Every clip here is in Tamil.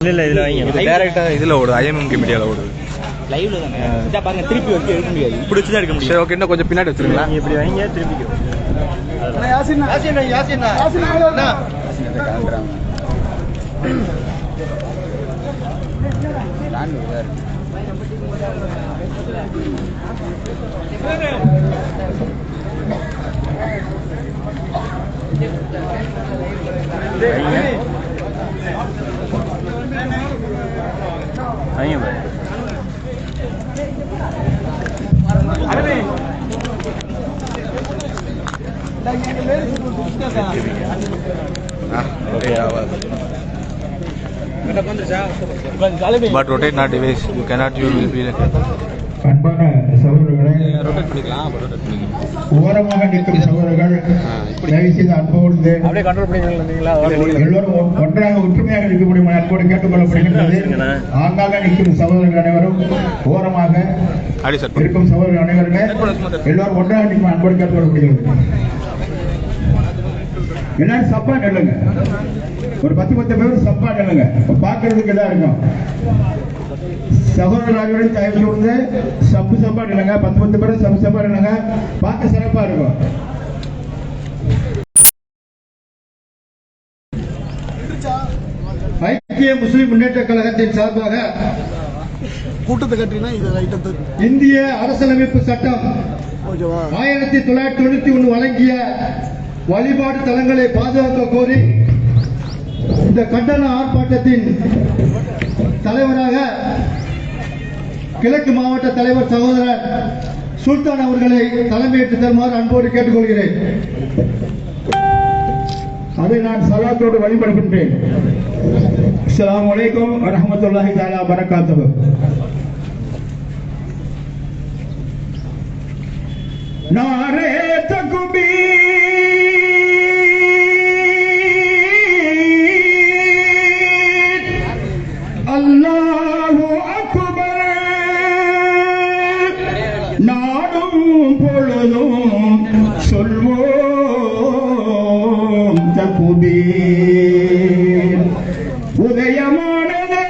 இல்ல இல்ல இதுல வைங்க இது டேரக்டா இதுல ஓடுது ஐஎம்எம்கே மீடியால ஓடுது. லைவ்ல தானே? இதா பாருங்க திருப்பி வச்சு எடுக்க முடியாது. இப்படி வச்சு தான் எடுக்க முடியும். சரி ஓகே இன்னும் கொஞ்சம் பின்னாடி வச்சிருங்களா நீங்க இப்படி வைங்க திருப்பிக்கோ வைங்க வைங்க नहीं भाई but rotate not device you cannot you will be like rotate பண்ணிக்கலாம் ரொட்டேட் பண்ணிக்கலாம் ஓரமாக நிற்கும் சகோதரர்கள் தயவு செய்து அன்போடு அப்படியே கண்ட்ரோல் பண்ணிங்களா எல்லோரும் ஒன்றாக ஒற்றுமையாக இருக்க முடியும்? அன்போடு கேட்டுக்கொள்ளப்படுகின்றது. ஆங்காக நிற்கும் சகோதரர்கள் அனைவரும் ஓரமாக இருக்கும் சகோதரர்கள் அனைவருமே எல்லோரும் ஒன்றாக நிற்கும்? அன்போடு கேட்டுக்கொள்ளப்படுகிறது எல்லாரும் சப்பா நில்லுங்க. ஒரு பத்து பத்து பேர் சப்பா நில்லுங்க. பார்க்கறதுக்கு இதா இருக்கும். சகோதரர்கள் தயவு கூர்ந்து சப்பு சப்பா நில்லுங்க பத்து பத்து பேர் சப்பு சப்பா பார்க்க சிறப்பா இருக்கும். ஐக்கிய முஸ்லிம் முன்னேற்ற கழகத்தின் சார்பாக கூட்டத்தை கட்டினா இது இந்திய அரசியலமைப்பு சட்டம் ஆயிரத்தி தொள்ளாயிரத்தி தொண்ணூத்தி ஒண்ணு வழங்கிய வழிபாடு தலங்களை பாதுகாக்க கோரி இந்த கண்டன ஆர்ப்பாட்டத்தின் தலைவராக கிழக்கு மாவட்ட தலைவர் சகோதரர் சுல்தான் அவர்களை தலைமையேற்று தருமாறு அன்போடு கேட்டுக்கொள்கிறேன். அதை நான் சலாத்தோடு வழிபடுகின்றேன். அஸ்லாம் நாடும் பொழுதும் சொல்வோம் தகுதி உதயமானதே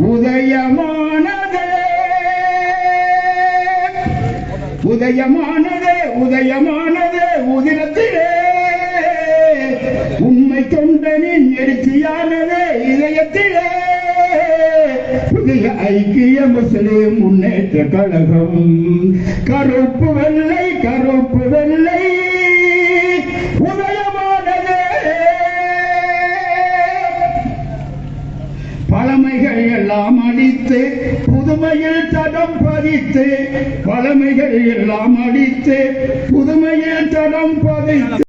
உதயமானதே உதயமானதே உதயமானதே உதிரத்திலே. உண்மை தொண்டனின் எழுச்சியானதே இதயத்திலே. புதிய ஐக்கிய முஸ்லிம் முன்னேற்ற கழகம். கருப்பு வெள்ளை கருப்பு வெள்ளை உதயமானதே. பழமைகள் எல்லாம் அடித்து புதுமையில் தடம் பதித்து பழமைகள் எல்லாம் அடித்து புதுமையில் தடம் பதித்து